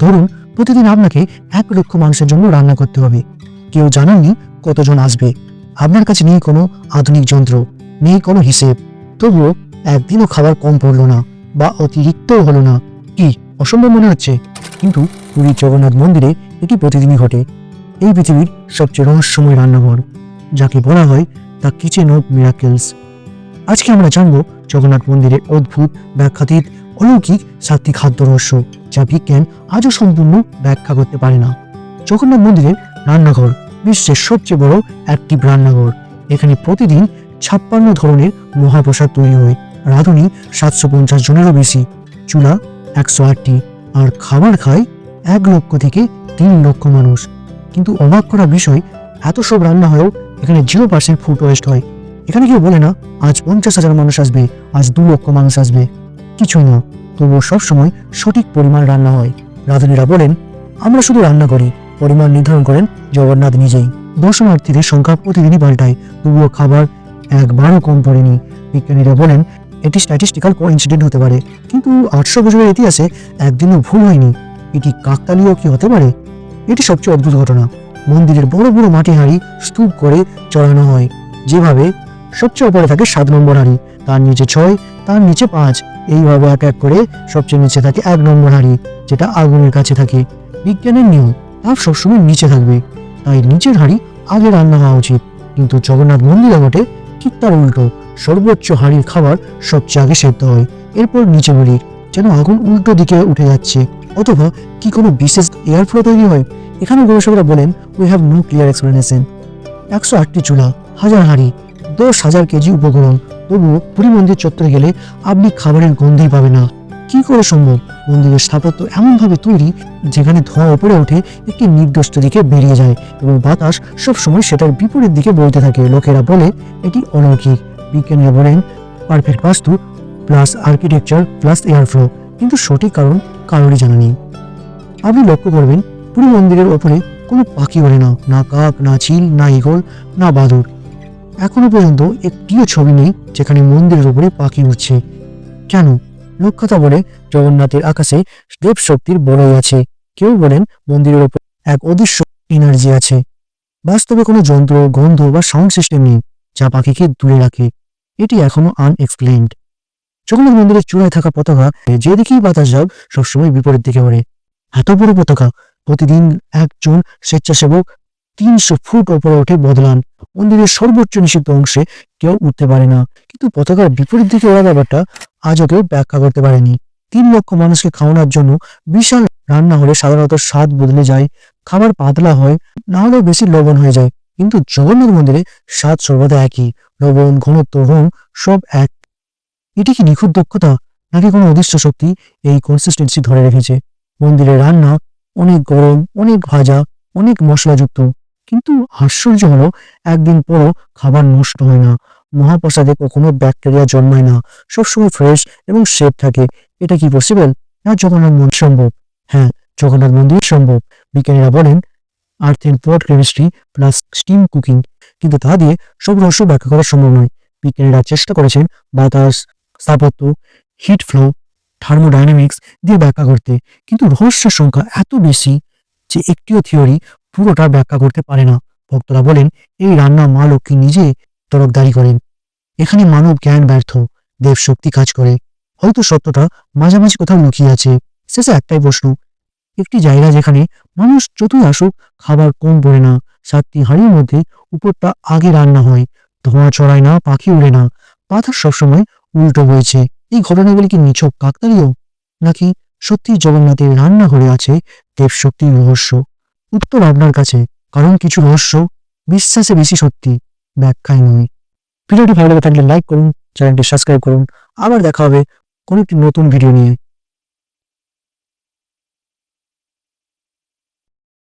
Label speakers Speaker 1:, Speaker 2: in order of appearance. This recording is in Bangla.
Speaker 1: ধরুন, প্রতিদিন আপনাকে এক লক্ষ মানুষের জন্য রান্না করতে হবে। কেউ জানাননি কতজন আসবে। আপনার কাছে নেই কোনো আধুনিক যন্ত্র, নেই কোনো হিসেব। তবুও একদিনও খাবার কম পড়ল না বা অতিরিক্তও হলো না। কি অসম্ভব মনে হচ্ছে? কিন্তু পুরীর জগন্নাথ মন্দিরে এটি প্রতিদিনই ঘটে? এই পৃথিবীর সবচেয়ে রহস্যময় রান্নাঘর, যাকে বলা হয় দ্য কিচেন অফ মিরাকেলস আজকে আমরা জানব জগন্নাথ মন্দিরের অদ্ভুত ব্যাখ্যাতীত অলৌকিক সাত্বিক খাদ্য রহস্য, যা বিজ্ঞান আজও সম্পূর্ণ ব্যাখ্যা করতে পারে না। জগন্নাথ মন্দিরের রান্নাঘর বিশ্বের সবচেয়ে বড় অ্যাক্টিভ রান্নাঘর। এখানে প্রতিদিন ছাপ্পান্ন ধরনের মহাপ্রসাদ তৈরি হয়। রাঁধুনি সাতশো পঞ্চাশ জনেরও বেশি, চুলা একশো আটটি, আর খাবার খায় এক লক্ষ থেকে তিন লক্ষ মানুষ। কিন্তু অবাক করা বিষয়, এত সব রান্না হয়েও এখানে জিরো পার্সেন্ট ফুড ওয়েস্ট হয়। এখানে কেউ বলে না, আজ পঞ্চাশ হাজার মানুষ আসবে, আজ দু লক্ষ মানুষ আসবে। কিছুই না, তবুও সবসময় সঠিক পরিমাণ রান্না হয়। রাঁধুনিরা বলেন, আমরা শুধু রান্না করি, পরিমাণ নির্ধারণ করেন জগন্নাথ নিজেই। দর্শনার্থীদের সংখ্যা প্রতিদিনই পাল্টায়, তবুও খাবার একবারও কম পড়েনি। বিজ্ঞানীরা বলেন, এটি স্ট্যাটিস্টিক্যাল ইনসিডেন্ট হতে পারে, কিন্তু আটশো বছরের ইতিহাসে একদিনও ভুল হয়নি। এটি কাকতালীয় কি হতে পারে? এটি সবচেয়ে অদ্ভুত ঘটনা। মন্দিরের বড় বড় মাটি হাঁড়ি স্তূপ করে চড়ানো হয়। যেভাবে সবচেয়ে উপরে থাকে সাত নম্বর হাঁড়ি। তার নিচে ছয়, তার নিচে পাঁচ। এইভাবে এক এক করে সবচেয়ে নিচে থাকে এক নম্বর হাঁড়ি, যেটা আগুনের কাছে থাকে। বিজ্ঞানের নিয়ম তাপ সবসময় নিচে থাকবে। তাই নিচের হাঁড়ি আগে রান্না হওয়া উচিত। কিন্তু জগন্নাথ মন্দিরে ঘটে ঠিক তার উল্টো। সর্বোচ্চ হাঁড়ির খাবার সবচেয়ে আগে সেদ্ধ হয়। এরপর নিচে বেরিয়ে যেন আগুন উল্টো দিকে উঠে যাচ্ছে। অথবা কি কোনো বিশেষ এয়ার ফ্লো তৈরি হয়? এখানে গবেষকরা বলেন we have no clear explanation একশো আটটি চুলা, হাজার হাঁড়ি দশ হাজার কেজি উপকরণ। তবুও পুরী মন্দির চত্বরে গেলে আপনি খাবারের গন্ধই পাবে না। কি করে সম্ভব? মন্দিরের স্থাপত্য এমনভাবে তৈরি, যেখানে ধোঁয়া উপরে ওঠে, একটি নির্দিষ্ট দিকে বেরিয়ে যায় এবং বাতাস সবসময় সেটার বিপরীত দিকে বইতে থাকে। লোকেরা বলে, এটি অলৌকিক। বিজ্ঞানীরা বলেন, perfect vastu plus architecture plus air flow. কিন্তু সঠিক কারণ কারোরই জানা নেই। আপনি লক্ষ্য করবেন, পুরী মন্দিরের ওপরে কোনো পাখি ওড়ে না। না কাক, না চিল না ইগল না বাদুর এখনও পর্যন্ত একটিও ছবি নেই যেখানে মন্দিরের উপরে পাখি উঠছে কেন? লোককথা বলে জগন্নাথের আকাশে দেব শক্তির বড়ই আছে। কেউ বলেন মন্দিরের ওপর এক অদৃশ্য এনার্জি আছে। বাস্তবে কোনো যন্ত্র, গন্ধ বা সাউন্ড সিস্টেম নেই যা পাখিকে দূরে রাখে। এটি এখনও আনএক্সপ্লেইনড জগন্নাথ মন্দিরের চূড়ায় থাকা পতাকা যেদিকেই বাতাস যাক, সবসময় বিপরীত দিকে ওড়ে। এত বড় পতাকা, প্রতিদিন একজন স্বেচ্ছাসেবক তিনশো ফুট ওপরে উঠে বদলান। মন্দিরের সর্বোচ্চ নিষিদ্ধ অংশে কেউ উঠতে পারে না। কিন্তু পতাকার বিপরীত দিকে ওড়া ব্যাপারটা আজও কেউ ব্যাখ্যা করতে পারেনি। তিন লক্ষ মানুষকে খাওয়ানোর জন্য বিশাল রান্না হলে সাধারণত স্বাদ বদলে যায়, খাবার পাতলা হয়, না হলেও বেশি লবণ হয়ে যায়। কিন্তু জগন্নাথ মন্দিরে স্বাদ সর্বদা একই, লবণ, ঘনত্ব, রং সব এক। এটি কি নিখুঁত দক্ষতা, নাকি কোনো অদৃশ্য শক্তি এই কনসিস্টেন্সি ধরে রেখেছে? মন্দিরের রান্না অনেক গরম, অনেক ভাজা, অনেক মশলাযুক্ত। কিন্তু আশ্চর্য হলো, একদিন পরও খাবার নষ্ট হয় না। মহাপ্রসাদে কখনো ব্যাকটেরিয়া জন্মায় না। সবসময় ফ্রেশ এবং সেফ থাকে। এটা কি পসিবল না জগন্নাথ মন্দির সম্ভব। হ্যাঁ জগন্নাথ মন্দির সম্ভব। বিজ্ঞানীরা বলেন earth and pot chemistry plus steam cooking কিন্তু তা দিয়ে সব রহস্য ব্যাখ্যা করা সম্ভব নয়। বিজ্ঞানীরা চেষ্টা করেছেন বাতাস, স্থাপত্য হিট ফ্লো থার্মোডাইনামিক্স দিয়ে ব্যাখ্যা করতে। কিন্তু রহস্যের সংখ্যা এত বেশি যে একটিও থিওরি পুরোটা ব্যাখ্যা করতে পারে না। ভক্তরা বলেন, এই রান্না মা লক্ষ্মী নিজে তরফদারি করেন। এখানে মানব জ্ঞান ব্যর্থ, দেব শক্তি কাজ করে। হয়তো সত্যটা মাঝামাঝি কোথাও লুকিয়ে আছে। শেষে একটাই প্রশ্ন, একটি জায়গা যেখানে মানুষ যতই আসুক, খাবার কম পড়ে না, সাতটি হাঁড়ির মধ্যে উপরটা আগে রান্না হয়। ধোঁয়া ছড়ায় না, পাখি উড়ে না। পাথর সবসময় উল্টো হয়েছে এই ঘটনাগুলি কি নিছক কাকতালীয়? নাকি সত্যি জগন্নাথের রান্নাঘরে আছে দেবশক্তির রহস্য? উত্তর আপনার কাছে, কারণ কিছু রহস্য বিশ্বাসে বেশি সত্যি ব্যাখ্যায় নয়। ভিডিওটি ভালো লেগে থাকলে লাইক করুন, চ্যানেলটি সাবস্ক্রাইব করুন। আবার দেখা হবে কোনো একটি নতুন ভিডিও নিয়ে।